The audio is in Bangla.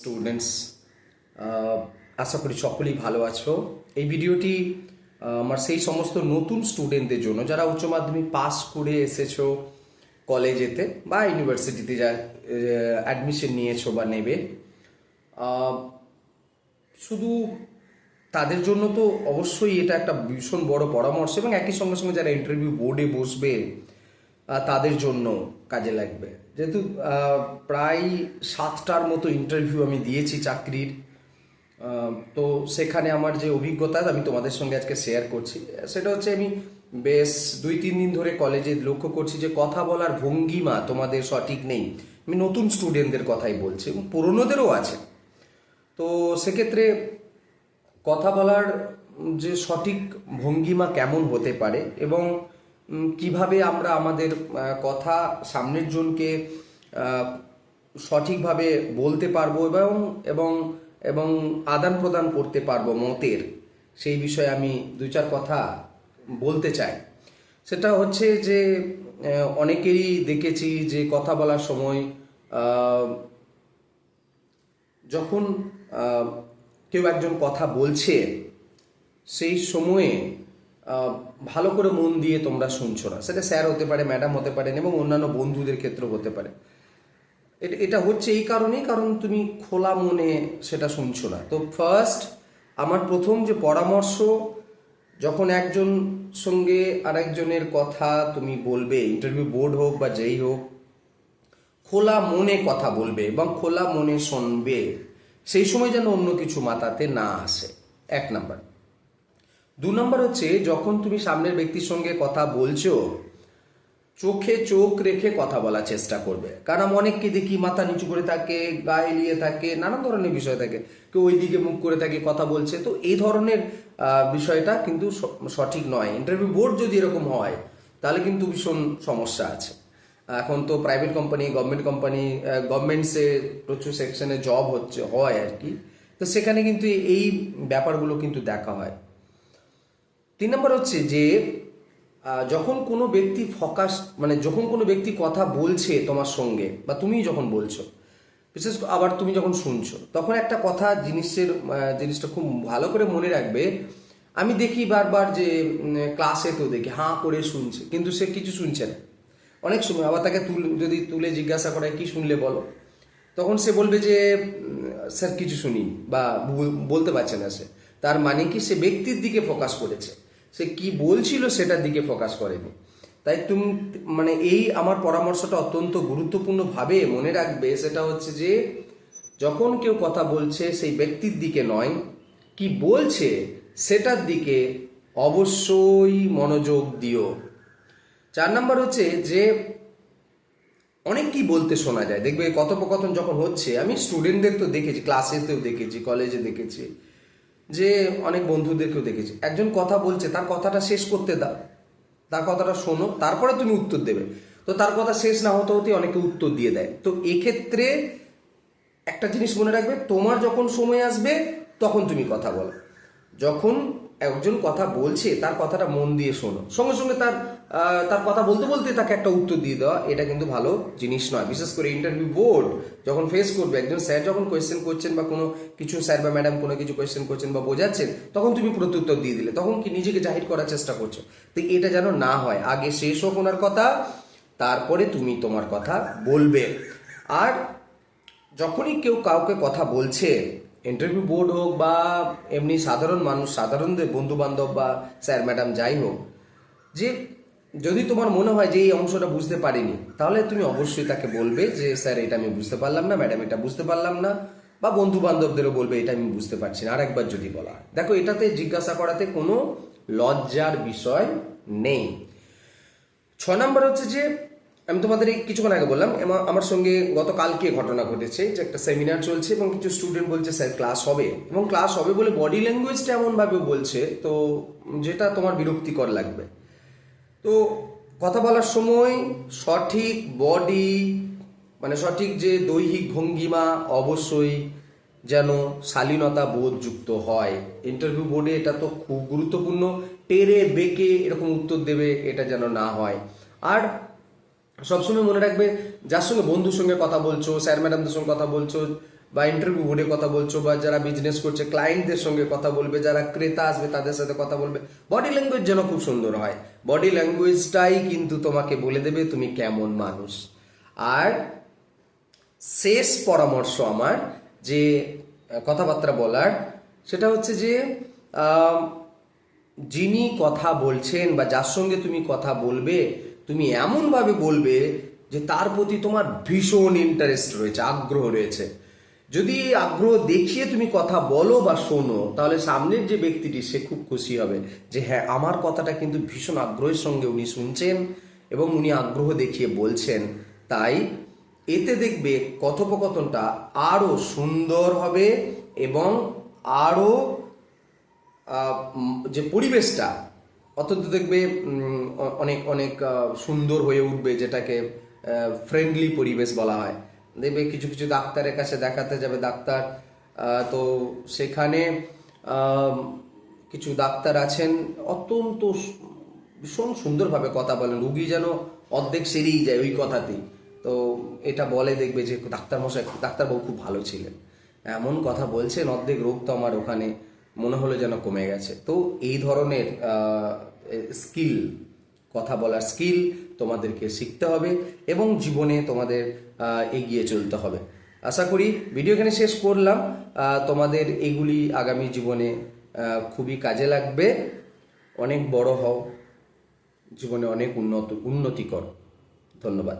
স্টুডেন্টস আশা করি সকলেই ভালো আছো। এই ভিডিওটি আমার সেই সমস্ত নতুন স্টুডেন্টদের জন্য, যারা উচ্চ মাধ্যমিক পাস করে এসেছ কলেজেতে বা ইউনিভার্সিটিতে যা অ্যাডমিশন নিয়েছো বা নেবে শুধু তাদের জন্য তো অবশ্যই এটা একটা ভীষণ বড় পরামর্শ এবং একই সঙ্গে সঙ্গে যারা ইন্টারভিউ বোর্ডে বসবে তাদের জন্য কাজে লাগবে। যেহেতু প্রায় সাতটার মতো ইন্টারভিউ আমি দিয়েছি চাকরির। তো সেখানে আমার যে অভিজ্ঞতা, আমি তোমাদের সঙ্গে আজকে শেয়ার করছি। সেটা হচ্ছে আমি বেশ দুই, তিন দিন ধরে কলেজে লক্ষ্য করছি যে কথা বলার ভঙ্গিমা তোমাদের সঠিক নেই। আমি নতুন স্টুডেন্টদের কথাই বলছি এবং পুরনোদেরও আছে। তো সেক্ষেত্রে কথা বলার যে সঠিক ভঙ্গিমা কেমন হতে পারে এবং কীভাবে আমরা আমাদের কথা সামনের জনকে সঠিকভাবে বলতে পারব এবং এবং এবং আদান প্রদান করতে পারব মতের? সেই বিষয়ে আমি দুই চার কথা বলতে চাই। সেটা হচ্ছে যে অনেকেরই দেখেছি যে কথা বলার সময় যখন কেউ একজন কথা বলছে, সেই সময়ে ভালো করে মন দিয়ে তোমরা শুনছো না। সেটা স্যার হতে পারে, ম্যাডাম হতে পারেন এবং অন্যান্য বন্ধুদের ক্ষেত্রেও হতে পারে। এটা এটা হচ্ছে এই কারণেই, কারণ তুমি খোলা মনে সেটা শুনছো না। তো ফার্স্ট আমার প্রথম যে পরামর্শ, যখন একজন সঙ্গে আরেকজনের কথা তুমি বলবে ইন্টারভিউ বোর্ড হোক বা যেই হোক, খোলা মনে কথা বলবে এবং খোলা মনে শুনবে, সেই সময় যেন অন্য কিছু মাথাতে না আসে। এক নাম্বার। দু নম্বর হচ্ছে, যখন তুমি সামনের ব্যক্তির সঙ্গে কথা বলছো, চোখে চোখ রেখে কথা বলার চেষ্টা করবে। কারণ অনেককে দেখি, মাথা নিচু করে থাকে, গায়ে লিয়ে থাকে, নানা ধরনের বিষয় থাকে। কেউ ওই দিকে মুখ করে থাকে, কথা বলছে। তো এই ধরনের বিষয়টা কিন্তু সঠিক নয়। ইন্টারভিউ বোর্ড যদি এরকম হয়, তাহলে কিন্তু ভীষণ সমস্যা আছে। এখন তো প্রাইভেট কোম্পানি গভর্নমেন্ট কোম্পানি গভর্নমেন্টসে প্রচুর সেকশনে জব হচ্ছে, হয় আর কি। তো সেখানে কিন্তু এই ব্যাপারগুলো কিন্তু দেখা হয়। তিন নম্বর হচ্ছে যে যখন কোনো ব্যক্তি ফোকাস মানে যখন কোনো ব্যক্তি কথা বলছে তোমার সঙ্গে, বা তুমি যখন বলছো, বিশেষ আবার তুমি যখন শুনছো, তখন একটা কথা জিনিসের জিনিসটা খুব ভালো করে মনে রাখবে। আমি দেখি বারবার যে ক্লাসে তো দেখি, হাঁ করে শুনছে, কিন্তু সে কিছু শুনছে না। অনেক সময় আবার তাকে তুল, যদি তুলে জিজ্ঞাসা করে, কি শুনলে বলো? তখন সে বলবে যে স্যার, কিছু শুনিনি, বা বল- বলতে পারছে না সে। তার মানে কি, সে ব্যক্তির দিকে ফোকাস করেছে। সে কি বলছিল সেটার দিকে ফোকাস করেনি তাই তুমি মানে এই আমার পরামর্শটা অত্যন্ত গুরুত্বপূর্ণভাবে মনে রাখবে, সেটা হচ্ছে যে যখন কেউ কথা বলছে সেই ব্যক্তির দিকে নয়, কি বলছে সেটার দিকে অবশ্যই মনোযোগ দিও। চার নাম্বার হচ্ছে যে অনেক কি বলতে শোনা যায়। দেখবে কথোপকথন যখন হচ্ছে, আমি স্টুডেন্টদের তো দেখেছি ক্লাসেতেও দেখেছি কলেজে দেখেছি। যে অনেক বন্ধুদেরকেও দেখেছি। একজন কথা বলছে, তার কথাটা শেষ করতে দাও। তার কথাটা শোনো, তারপরে তুমি উত্তর দেবে। তো তার কথা শেষ না হতে হতে অনেকে উত্তর দিয়ে দেয়। তো এক্ষেত্রে একটা জিনিস মনে রাখবে, তোমার যখন সময় আসবে, তখন তুমি কথা বলো। যখন একজন কথা বলছে, তার কথাটা মন দিয়ে শোনো। সঙ্গে সঙ্গে তার তার কথা বলতে বলতে তাকে একটা উত্তর দিয়ে দেওয়া, এটা কিন্তু ভালো জিনিস নয়। বিশেষ করে ইন্টারভিউ বোর্ড যখন ফেস করবে, একজন স্যার যখন কোয়েশ্চেন করছেন বা কোনো কিছু স্যার বা ম্যাডাম কোনো কিছু কোয়েশ্চেন করছেন বা বোঝাচ্ছেন, তখন তুমি প্রত্যুত্তর দিয়ে দিলে। তখন কি নিজেকে জাহির করার চেষ্টা করছ? তো এটা যেন না হয়। আগে শেষ হোক ওনার কথা, তারপরে তুমি তোমার কথা বলবে। আর যখনই কেউ কাউকে কথা বলছে ইন্টারভিউ বোর্ড হোক বা এমনি সাধারণ মানুষ, সাধারণদের বন্ধু বান্ধব বা স্যার, ম্যাডাম যাই হোক, যে যদি তোমার মনে হয় যে এই অংশটা বুঝতে পারিনি, তাহলে তুমি অবশ্যই তাকে বলবে যে, স্যার, এটা আমি বুঝতে পারলাম না, ম্যাডাম এটা বুঝতে পারলাম না, বা বন্ধু বান্ধবদেরও বলবে, এটা আমি বুঝতে পারছি না। আরেকবার যদি বলা দেখো, এটাতে জিজ্ঞাসা করাতে কোনো লজ্জার বিষয় নেই। ছ নম্বর হচ্ছে যে আমি তোমাদের এই কিছুক্ষণ আগে বললাম আমার সঙ্গে গতকালকে ঘটনা ঘটেছে যে একটা সেমিনার চলছে এবং কিছু স্টুডেন্ট বলছে, স্যার ক্লাস হবে। এবং ক্লাস হবে বলে বডি ল্যাঙ্গুয়েজটা এমনভাবে বলছে, তো যেটা তোমার বিরক্তিকর লাগবে। তো কথা বলার সময় সঠিক বডি মানে সঠিক যে দৈহিক ভঙ্গিমা অবশ্যই যেন শালীনতা বোধযুক্ত হয়। ইন্টারভিউ বোর্ডে এটা তো খুব গুরুত্বপূর্ণ। টেরে বেঁকে এরকম উত্তর দেবে এটা যেন না হয়। আর সবসময় মনে রাখবে, যার সঙ্গে বন্ধুর সঙ্গে কথা বলছো, স্যার ম্যাডামদের সঙ্গে কথা বলছো, বা ইন্টারভিউ বোর্ডে কথা বলছো, বা যারা বিজনেস করছে ক্লায়েন্টদের সঙ্গে কথা বলবে, যারা ক্রেতা আসবে, তাদের সাথে কথা বলবে বডি ল্যাঙ্গুয়েজ যেন খুব সুন্দর হয়। বডি ল্যাঙ্গুয়েজটাই কিন্তু তোমাকে বলে দেবে তুমি কেমন মানুষ। আর শেষ পরামর্শ আমার যে কথাবার্তা বলার, সেটা হচ্ছে যে যিনি কথা বলছেন বা যার সঙ্গে তুমি কথা বলবে তুমি এমনভাবে বলবে যে তার প্রতি তোমার ভীষণ ইন্টারেস্ট রয়েছে আগ্রহ রয়েছে। যদি আগ্রহ দেখিয়ে তুমি কথা বলো বা শোনো তাহলে সামনের যে ব্যক্তিটি সে খুব খুশি হবে যে হ্যাঁ আমার কথাটা কিন্তু ভীষণ আগ্রহের সঙ্গে উনি শুনছেন এবং উনি আগ্রহ দেখিয়ে বলছেন। তাই এতে দেখবে কথোপকথনটা আরও সুন্দর হবে এবং আরও আহ, উম, যে পরিবেশটা অত্যন্ত দেখবে অনেক অনেক সুন্দর হয়ে উঠবে যেটাকে ফ্রেন্ডলি পরিবেশ বলা হয়। দেখবে কিছু কিছু ডাক্তারের কাছে দেখাতে যাবে, ডাক্তার তো সেখানে কিছু ডাক্তার আছেন, অত্যন্ত ভীষণ সুন্দরভাবে কথা বলেন। রুগী যেন অর্ধেক সেরেই যায় ওই কথাতেই। তো এটা বলে দেখবে যে ডাক্তার মশাই ডাক্তারবাবু খুব ভালো ছিলেন। এমন কথা বলছেন, অর্ধেক রোগ তো আমার ওখানে মনে হলো যেন কমে গেছে। তো এই ধরনের স্কিল কথা বলার স্কিল তোমাদেরকে শিখতে হবে এবং জীবনে তোমাদের এগিয়ে চলতে হবে। আশা করি ভিডিও এখানে শেষ করলাম। তোমাদের এগুলি আগামী জীবনে খুবই কাজে লাগবে। অনেক বড় হও। জীবনে অনেক উন্নত, উন্নতি করো। ধন্যবাদ।